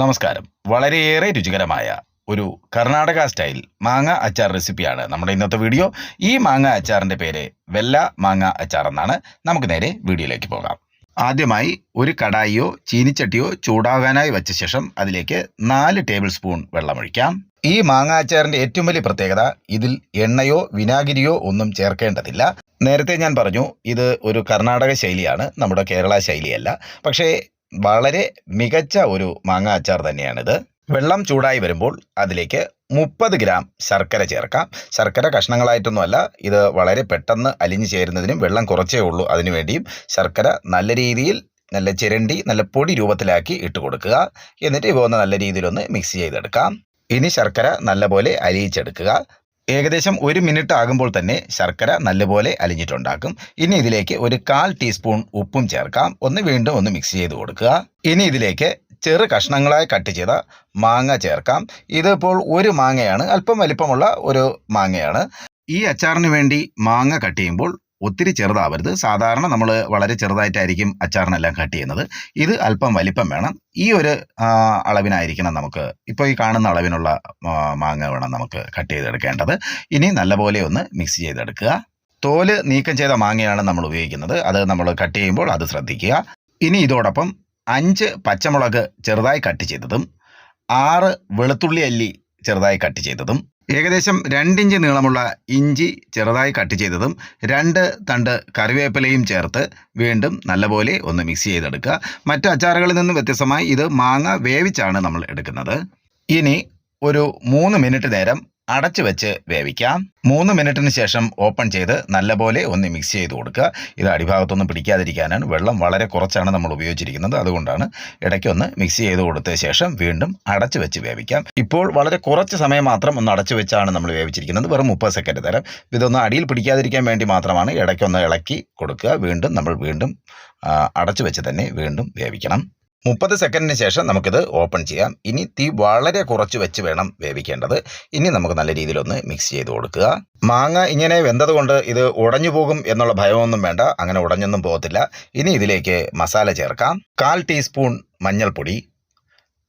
നമസ്കാരം. വളരെയേറെ രുചികരമായ ഒരു കർണാടക സ്റ്റൈൽ മാങ്ങ അച്ചാർ റെസിപ്പിയാണ് നമ്മുടെ ഇന്നത്തെ വീഡിയോ. ഈ മാങ്ങ അച്ചാറിന്റെ പേര് വെല്ല മാങ്ങ അച്ചാർ എന്നാണ്. നമുക്ക് നേരെ വീഡിയോയിലേക്ക് പോകാം. ആദ്യമായി ഒരു കടായിയോ ചീനിച്ചട്ടിയോ ചൂടാകാനായി വെച്ച ശേഷം അതിലേക്ക് നാല് ടേബിൾ സ്പൂൺ വെള്ളമൊഴിക്കാം. ഈ മാങ്ങ അച്ചാറിന്റെ ഏറ്റവും വലിയ പ്രത്യേകത ഇതിൽ എണ്ണയോ വിനാഗിരിയോ ഒന്നും ചേർക്കേണ്ടതില്ല. നേരത്തെ ഞാൻ പറഞ്ഞു ഇത് ഒരു കർണാടക ശൈലിയാണ് നമ്മുടെ കേരള ശൈലിയല്ല. പക്ഷേ വളരെ മികച്ച ഒരു മാങ്ങ അച്ചാർ തന്നെയാണിത്. വെള്ളം ചൂടായി വരുമ്പോൾ അതിലേക്ക് മുപ്പത് ഗ്രാം ശർക്കര ചേർക്കാം. ശർക്കര കഷ്ണങ്ങളായിട്ടൊന്നുമല്ല ഇത് വളരെ പെട്ടെന്ന് അലിഞ്ഞു ചേരുന്നതിനും വെള്ളം കുറച്ചേ ഉള്ളൂ. അതിനുവേണ്ടിയും ശർക്കര നല്ല രീതിയിൽ നല്ല ചിരണ്ടി നല്ല പൊടി രൂപത്തിലാക്കി ഇട്ട് കൊടുക്കുക. എന്നിട്ട് ഇവ ഒന്ന് നല്ല രീതിയിലൊന്ന് മിക്സ് ചെയ്തെടുക്കാം. ഇനി ശർക്കര നല്ലപോലെ അലിയിച്ചെടുക്കുക. ഏകദേശം ഒരു മിനിറ്റ് ആകുമ്പോൾ തന്നെ ശർക്കര നല്ലപോലെ അലിഞ്ഞിട്ടുണ്ടാക്കും. ഇനി ഇതിലേക്ക് ഒരു കാൽ ടീസ്പൂൺ ഉപ്പും ചേർക്കാം. ഒന്ന് വീണ്ടും ഒന്ന് മിക്സ് ചെയ്ത് കൊടുക്കുക. ഇനി ഇതിലേക്ക് ചെറു കഷ്ണങ്ങളായി കട്ട് ചെയ്ത മാങ്ങ ചേർക്കാം. ഇതിപ്പോൾ ഒരു മാങ്ങയാണ്. അല്പം വലിപ്പമുള്ള ഒരു മാങ്ങയാണ്. ഈ അച്ചാറിന് വേണ്ടി മാങ്ങ കട്ട് ചെയ്യുമ്പോൾ ഒത്തിരി ചെറുതാവരുത്. സാധാരണ നമ്മൾ വളരെ ചെറുതായിട്ടായിരിക്കും അച്ചാറിനെല്ലാം കട്ട് ചെയ്യുന്നത്. ഇത് അല്പം വലിപ്പം വേണം. ഈ ഒരു അളവിനായിരിക്കണം നമുക്ക്. ഇപ്പോൾ ഈ കാണുന്ന അളവിനുള്ള മാങ്ങ വേണം നമുക്ക് കട്ട് ചെയ്തെടുക്കേണ്ടത്. ഇനി നല്ലപോലെ ഒന്ന് മിക്സ് ചെയ്തെടുക്കുക. തോൽ നീക്കം ചെയ്ത മാങ്ങയാണ് നമ്മൾ ഉപയോഗിക്കുന്നത്. അത് നമ്മൾ കട്ട് ചെയ്യുമ്പോൾ അത് ശ്രദ്ധിക്കുക. ഇനി ഇതോടൊപ്പം അഞ്ച് പച്ചമുളക് ചെറുതായി കട്ട് ചെയ്തതും ആറ് വെളുത്തുള്ളി അല്ലി ചെറുതായി കട്ട് ചെയ്തതും ഏകദേശം രണ്ടിഞ്ച് നീളമുള്ള ഇഞ്ചി ചെറുതായി കട്ട് ചെയ്തതും രണ്ട് തണ്ട് കറിവേപ്പിലയും ചേർത്ത് വീണ്ടും നല്ലപോലെ ഒന്ന് മിക്സ് ചെയ്തെടുക്കുക. മറ്റ് അച്ചാറുകളിൽ നിന്ന് വ്യത്യസ്തമായി ഇത് മാങ്ങ വേവിച്ചാണ് നമ്മൾ എടുക്കുന്നത്. ഇനി ഒരു മൂന്ന് മിനിറ്റ് നേരം അടച്ചു വെച്ച് വേവിക്കാം. മൂന്ന് മിനിറ്റിന് ശേഷം ഓപ്പൺ ചെയ്ത് നല്ലപോലെ ഒന്ന് മിക്സ് ചെയ്ത് കൊടുക്കുക. ഇത് അടിഭാഗത്തൊന്നും പിടിക്കാതിരിക്കാനാണ്. വെള്ളം വളരെ കുറച്ചാണ് നമ്മൾ ഉപയോഗിച്ചിരിക്കുന്നത്. അതുകൊണ്ടാണ് ഇടയ്ക്കൊന്ന് മിക്സ് ചെയ്ത് കൊടുത്ത ശേഷം വീണ്ടും അടച്ചു വെച്ച് വേവിക്കാം. ഇപ്പോൾ വളരെ കുറച്ച് സമയം മാത്രം ഒന്ന് അടച്ചു വെച്ചാണ് നമ്മൾ വേവിച്ചിരിക്കുന്നത്. വെറും മുപ്പത് സെക്കൻഡ് തരം. ഇതൊന്ന് അടിയിൽ പിടിക്കാതിരിക്കാൻ വേണ്ടി മാത്രമാണ് ഇടയ്ക്കൊന്ന് ഇളക്കി കൊടുക്കുക. വീണ്ടും നമ്മൾ വീണ്ടും അടച്ചു വെച്ച് തന്നെ വീണ്ടും വേവിക്കണം. മുപ്പത് സെക്കൻഡിന് ശേഷം നമുക്കിത് ഓപ്പൺ ചെയ്യാം. ഇനി തീ വളരെ കുറച്ച് വെച്ച് വേണം വേവിക്കേണ്ടത്. ഇനി നമുക്ക് നല്ല രീതിയിലൊന്ന് മിക്സ് ചെയ്ത് കൊടുക്കുക. മാങ്ങ ഇങ്ങനെ വെന്തതുകൊണ്ട് ഇത് ഉടഞ്ഞു പോകും എന്നുള്ള ഭയമൊന്നും വേണ്ട. അങ്ങനെ ഉടഞ്ഞൊന്നും പോകത്തില്ല. ഇനി ഇതിലേക്ക് മസാല ചേർക്കാം. കാൽ ടീസ്പൂൺ മഞ്ഞൾപ്പൊടി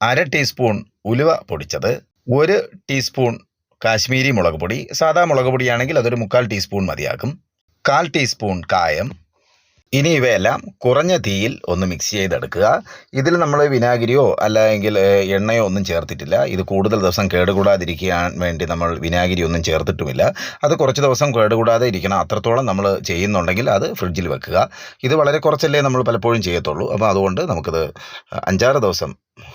അര ടീസ്പൂൺ ഉലുവ പൊടിച്ചത് ഒരു ടീസ്പൂൺ കാശ്മീരി മുളക് പൊടി സാധാ മുളക് പൊടിയാണെങ്കിൽ അതൊരു മുക്കാൽ ടീസ്പൂൺ മതിയാകും. കാൽ ടീസ്പൂൺ കായം ഇനി ഇവയെല്ലാം കുറഞ്ഞ തീയിൽ ഒന്ന് മിക്സ് ചെയ്തെടുക്കുക. ഇതിൽ നമ്മൾ വിനാഗിരിയോ അല്ലെങ്കിൽ എണ്ണയോ ഒന്നും ചേർത്തിട്ടില്ല. ഇത് കൂടുതൽ ദിവസം കേടുകൂടാതിരിക്കാൻ വേണ്ടി നമ്മൾ വിനാഗിരി ഒന്നും ചേർത്തിട്ടുമില്ല. അത് കുറച്ച് ദിവസം കേടുകൂടാതെ ഇരിക്കണം. അത്രത്തോളം നമ്മൾ ചെയ്യുന്നുണ്ടെങ്കിൽ അത് ഫ്രിഡ്ജിൽ വെക്കുക. ഇത് വളരെ കുറച്ചല്ലേ നമ്മൾ പലപ്പോഴും ചെയ്യത്തുള്ളൂ. അപ്പോൾ അതുകൊണ്ട് നമുക്കിത് അഞ്ചാറ് ദിവസം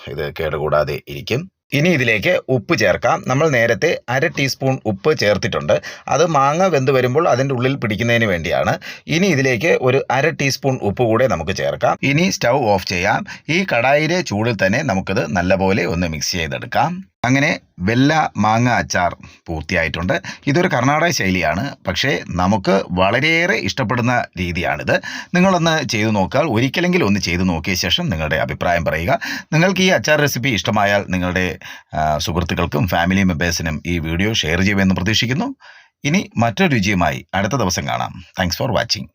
ഇത് കേടുകൂടാതെ ഇരിക്കും. ഇനി ഇതിലേക്ക് ഉപ്പ് ചേർക്കാം. നമ്മൾ നേരത്തെ അര ടീസ്പൂൺ ഉപ്പ് ചേർത്തിട്ടുണ്ട്. അത് മാങ്ങ വെന്ത് വരുമ്പോൾ അതിന്റെ ഉള്ളിൽ പിടിക്കുന്നതിന് വേണ്ടിയാണ്. ഇനി ഇതിലേക്ക് ഒരു അര ടീസ്പൂൺ ഉപ്പ് കൂടെ നമുക്ക് ചേർക്കാം. ഇനി സ്റ്റൗ ഓഫ് ചെയ്യാം. ഈ കടായിലെ ചൂടിൽ തന്നെ നമുക്കിത് നല്ലപോലെ ഒന്ന് മിക്സ് ചെയ്തെടുക്കാം. അങ്ങനെ വെല്ല മാങ്ങ അച്ചാർ പൂർത്തിയായിട്ടുണ്ട്. ഇതൊരു കർണാടക ശൈലിയാണ്. പക്ഷേ നമുക്ക് വളരെയേറെ ഇഷ്ടപ്പെടുന്ന രീതിയാണിത്. നിങ്ങളൊന്ന് ചെയ്തു നോക്കാൽ ഒരിക്കലെങ്കിലും ഒന്ന് ചെയ്തു നോക്കിയ ശേഷം നിങ്ങളുടെ അഭിപ്രായം പറയുക. നിങ്ങൾക്ക് ഈ അച്ചാർ റെസിപ്പി ഇഷ്ടമായാൽ നിങ്ങളുടെ സുഹൃത്തുക്കൾക്കും ഫാമിലി മെമ്പേഴ്സിനും ഈ വീഡിയോ ഷെയർ ചെയ്യുമെന്ന് പ്രതീക്ഷിക്കുന്നു. ഇനി മറ്റൊരു രുചിയുമായി അടുത്ത ദിവസം കാണാം. Thanks for watching